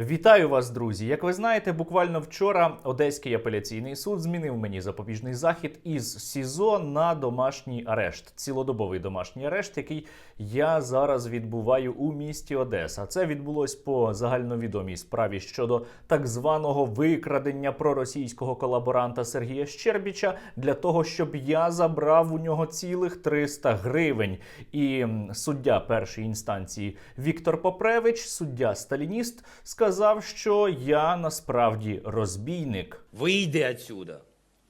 Вітаю вас, друзі! Як ви знаєте, буквально вчора Одеський апеляційний суд змінив мені запобіжний захід із СІЗО на домашній арешт, цілодобовий домашній арешт, який я зараз відбуваю у місті Одеса. Це відбулось по загальновідомій справі щодо так званого викрадення проросійського колаборанта Сергія Щербіча для того, щоб я забрав у нього цілих 300 гривень. І суддя першої інстанції Віктор Попревич, суддя сталініст, сказав, що я насправді розбійник. Вийди отсюда,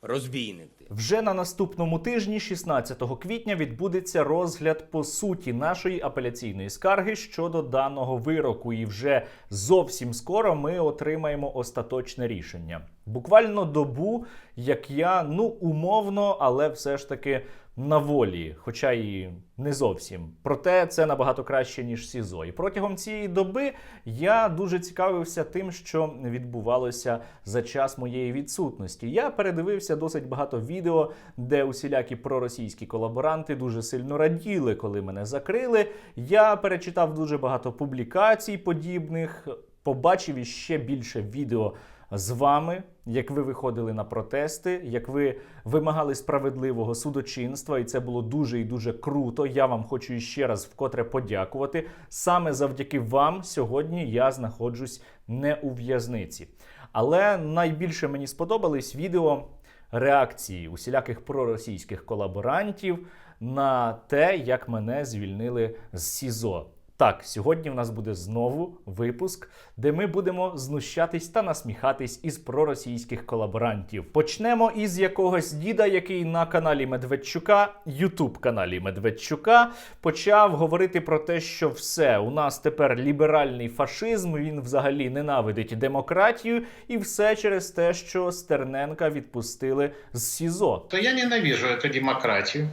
розбійник ти. Вже на наступному тижні, 16 квітня, відбудеться розгляд по суті нашої апеляційної скарги щодо даного вироку. І вже зовсім скоро ми отримаємо остаточне рішення. Буквально добу, як я ну умовно, але все ж таки на волі, хоча і не зовсім. Проте це набагато краще ніж СІЗО. І протягом цієї доби я дуже цікавився тим, що відбувалося за час моєї відсутності. Я передивився досить багато відео, де усілякі проросійські колаборанти дуже сильно раділи, коли мене закрили. Я перечитав дуже багато публікацій подібних, побачив іще більше відео з вами, як ви виходили на протести, як ви вимагали справедливого судочинства, і це було дуже і дуже круто. Я вам хочу іще раз вкотре подякувати. Саме завдяки вам сьогодні я знаходжусь не у в'язниці. Але найбільше мені сподобались відео реакції усіляких проросійських колаборантів на те, як мене звільнили з СІЗО. Так, сьогодні в нас буде знову випуск, де ми будемо знущатись та насміхатись із проросійських колаборантів. Почнемо із якогось діда, який на каналі Медведчука, Ютуб каналі Медведчука, почав говорити про те, що все у нас тепер ліберальний фашизм. Він взагалі ненавидить демократію, і все через те, що Стерненка відпустили з СІЗО. то я ненавижу эту демократию.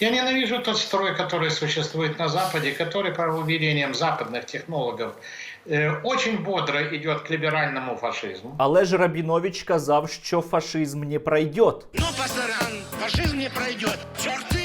Я ненавижу тот строй, который существует на Западе, который, по уверениям западных технологов, э, очень бодро идет к либеральному фашизму. Але ж Рабінович казав, що фашизм не пройдет. Ну, пасаран, фашизм не пройдет. Черты!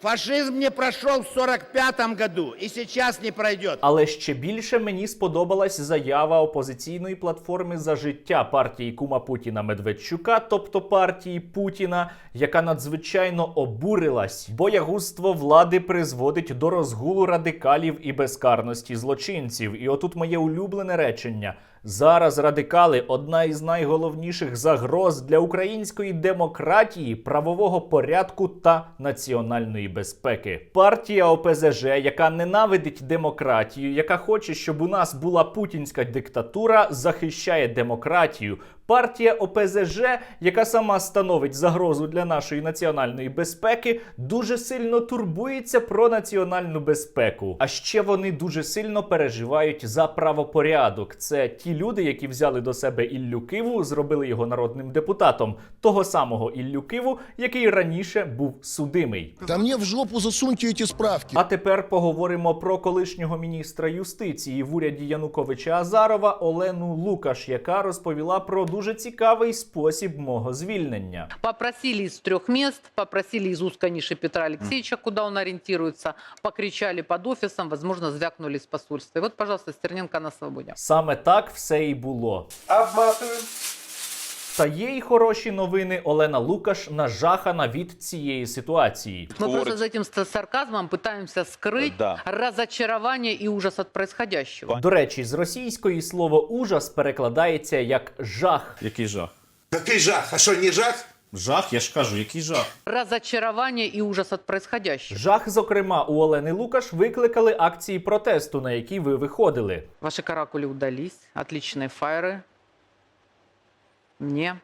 Фашизм не прошел в 45 году и сейчас не пройдет. Але ще більше мені сподобалась заява опозиційної платформи за життя партії Кума Путіна Медведчука, тобто партії Путіна, яка надзвичайно обурилась. Боягузтво влади призводить до розгулу радикалів і безкарності злочинців. І отут моє улюблене речення. Зараз радикали одна із найголовніших загроз для української демократії, правового порядку та національної безпеки. Партія ОПЗЖ, яка ненавидить демократію, яка хоче, щоб у нас була путінська диктатура, захищає демократію. Партія ОПЗЖ, яка сама становить загрозу для нашої національної безпеки, дуже сильно турбується про національну безпеку. А ще вони дуже сильно переживають за правопорядок. Це ті люди, які взяли до себе Іллю Киву, зробили його народним депутатом, того самого Іллю Киву, який раніше був судимий. Да мне в жопу засуньте эти справки. А тепер поговоримо про колишнього міністра юстиції в уряді Януковича Азарова Олену Лукаш, яка розповіла про дуже цікавий спосіб мого звільнення. Попросили из трех мест, попросили из узкой ниши Петра Алексеевича, куда он ориентируется, покричали под офисом, возможно, звякнули из посольства. И вот, пожалуйста, Стерненко на свободе. Саме так все і було. Та є й хороші новини. Олена Лукаш нажахана від цієї ситуації. Мы просто за этим ст- сарказмом пытаемся скрыть Да. разочарование и ужас от происходящего. До речі, з російської слово ужас перекладається як жах. Який жах? Який жах? А що, не жах? Жах, я ж кажу, який жах. Разочарование и ужас от происходящего. Жах, зокрема, у Олени Лукаш викликали акції протесту, на які ви виходили. Ваши каракули удались, отличные фаеры. Мне.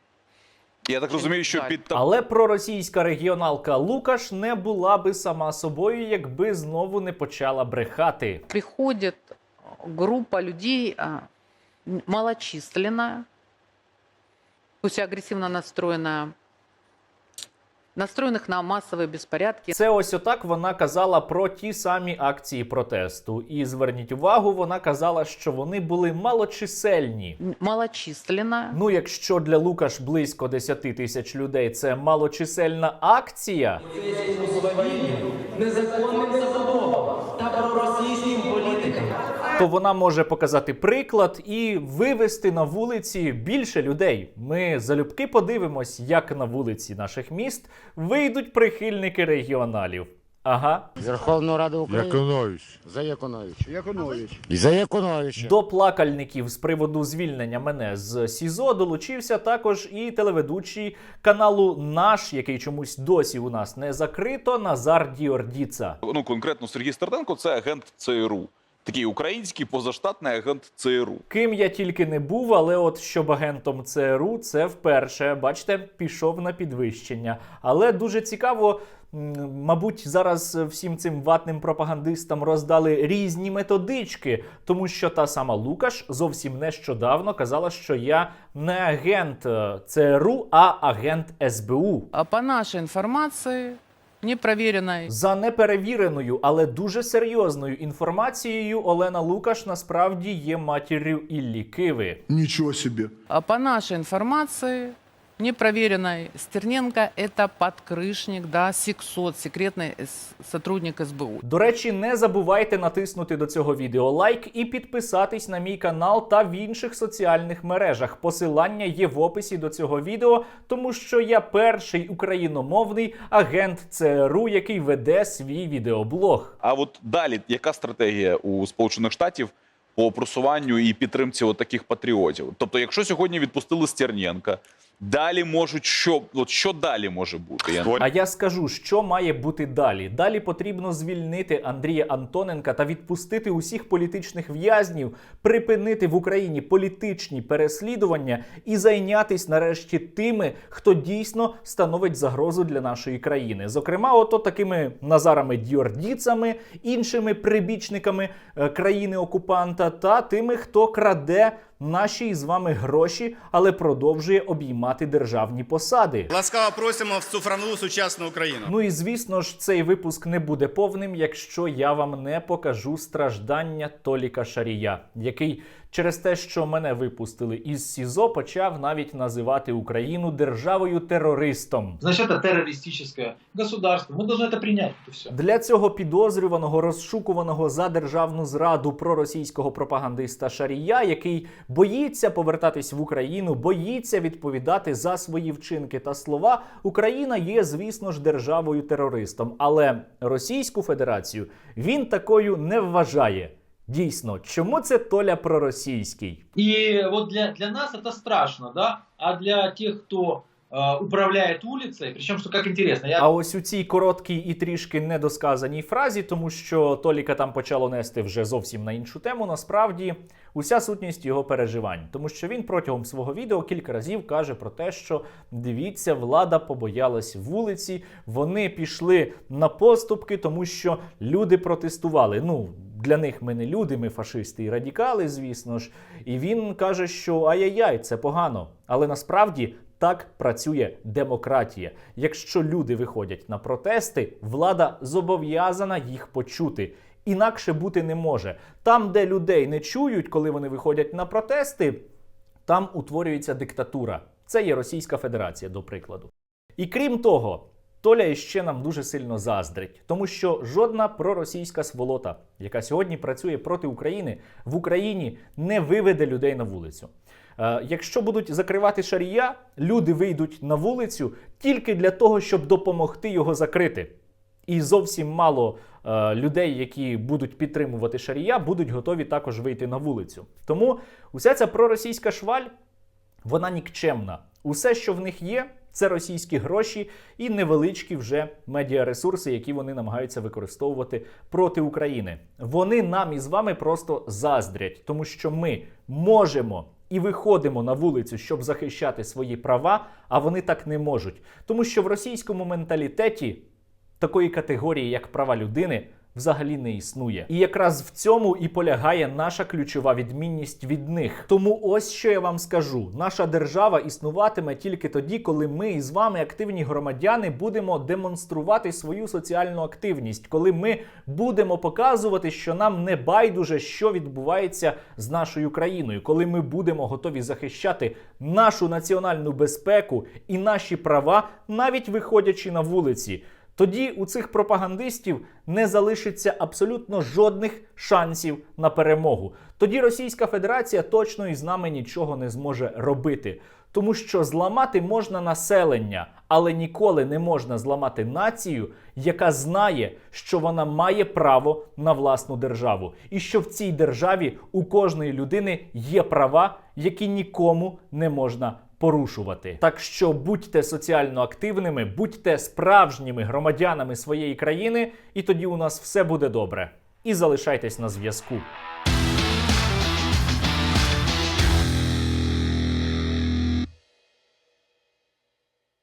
Я так розумію, що під Але проросійська регіоналка Лукаш не була би сама собою, якби знову не почала брехати. приходит группа людей а, м- малочисленная, пусть и агрессивно настроенная, настроенных на масові безпорядки. Це ось отак вона казала про ті самі акції протесту. І зверніть увагу, вона казала, що вони були малочисельні. Малочислена. Ну, якщо для Лукаш близько 10 тисяч людей це малочисельна акція, незаконним політикам. То вона може показати приклад і вивести на вулиці більше людей. Ми залюбки подивимось, як на вулиці наших міст вийдуть прихильники регіоналів. Ага. Верховну Раду України. Яковлевич. За Яковлевич. Яковлевич. І за Яковлевича. До плакальників з приводу звільнення мене з СІЗО долучився також і телеведучий каналу Наш, який чомусь досі у нас не закрито. Назар Діордіца. Ну, конкретно Сергій Стерненко це агент ЦРУ. Такий український позаштатний агент ЦРУ. Ким я тільки не був, але от щоб агентом ЦРУ, це вперше. Бачите, пішов на підвищення. Але дуже цікаво. Мабуть, зараз всім цим ватним пропагандистам роздали різні методички, тому що та сама Лукаш зовсім нещодавно казала, що я не агент е, ЦРУ, а агент СБУ. А По нашей информации, непроверенной, За неперевіреною, але дуже серйозною інформацією, Олена Лукаш насправді є матір'ю Іллі Киви. Нічого собі. а по нашей информации, непроверенной, Стерненко это подкрышник, да, сексот, секретный с- сотрудник СБУ. До речі, не забувайте натиснути до цього відео лайк і підписатись на мій канал та в інших соціальних мережах. Посилання є в описі до цього відео, тому що я перший україномовний агент ЦРУ, який веде свій відеоблог. А от далі, яка стратегія у Сполучених Штатів по просуванню і підтримці от таких патріотів? Тобто, якщо сьогодні відпустили Стерненка, далі можуть що, от що далі може бути? Я... А я скажу, що має бути далі. Далі потрібно звільнити Андрія Антоненка та відпустити усіх політичних в'язнів, припинити в Україні політичні переслідування і зайнятись нарешті тими, хто дійсно становить загрозу для нашої країни. Зокрема, ото такими Назарами Діордіцами, іншими прибічниками е, країни окупанта та тими, хто краде наші з вами гроші, але продовжує обіймати державні посади. Ласкаво просимо в цуфрану сучасну Україну. Ну і звісно ж, цей випуск не буде повним, якщо я вам не покажу страждання Толіка Шарія, який через те, що мене випустили із СІЗО, почав навіть називати Україну державою терористом. Значит, это террористическое государство. Мы должны это принять. Это все. Для цього підозрюваного, розшукуваного за державну зраду проросійського пропагандиста Шарія, який боїться повертатись в Україну, боїться відповідати за свої вчинки та слова, Україна є, звісно ж, державою терористом. Але Російську Федерацію він такою не вважає. Дійсно, чому це Толя проросійський? І от для, для нас це страшно, да? А для тих, кто э, управляет улицей, причем, что как интересно, я А ось у цій короткій і трішки недосказаній фразі, тому що Толіка там почало нести вже зовсім на іншу тему. Насправді, уся сутність його переживань, тому що він протягом свого відео кілька разів каже про те, що дивіться, влада побоялась вулиці, вони пішли на поступки, тому що люди протестували. Ну. Для них ми не люди, ми фашисти і радикали, звісно ж. І він каже, що ай-яй-яй, це погано. Але насправді так працює демократія. Якщо люди виходять на протести, влада зобов'язана їх почути. Інакше бути не може. Там, де людей не чують, коли вони виходять на протести, там утворюється диктатура. Це є Російська Федерація, до прикладу. І крім того, Толя іще нам дуже сильно заздрить, тому що жодна проросійська сволота, яка сьогодні працює проти України, в Україні не виведе людей на вулицю. Е, якщо будуть закривати шарія, люди вийдуть на вулицю тільки для того, щоб допомогти його закрити. І зовсім мало е, людей, які будуть підтримувати шарія, будуть готові також вийти на вулицю. Тому уся ця проросійська шваль вона нікчемна. Усе, що в них є, це російські гроші і невеличкі вже медіаресурси, які вони намагаються використовувати проти України. Вони нам із вами просто заздрять, тому що ми можемо і виходимо на вулицю, щоб захищати свої права, а вони так не можуть. Тому що в російському менталітеті такої категорії, як права людини, взагалі не існує. І якраз в цьому і полягає наша ключова відмінність від них. Тому ось що я вам скажу: наша держава існуватиме тільки тоді, коли ми із вами, активні громадяни, будемо демонструвати свою соціальну активність, коли ми будемо показувати, що нам не байдуже, що відбувається з нашою країною, коли ми будемо готові захищати нашу національну безпеку і наші права, навіть виходячи на вулиці. Тоді у цих пропагандистів не залишиться абсолютно жодних шансів на перемогу. Тоді Російська Федерація точно із нами нічого не зможе робити. Тому що зламати можна населення, але ніколи не можна зламати націю, яка знає, що вона має право на власну державу, і що в цій державі у кожної людини є права, які нікому не можна порушувати. Так що будьте соціально активними, будьте справжніми громадянами своєї країни, і тоді у нас все буде добре. І залишайтесь на зв'язку.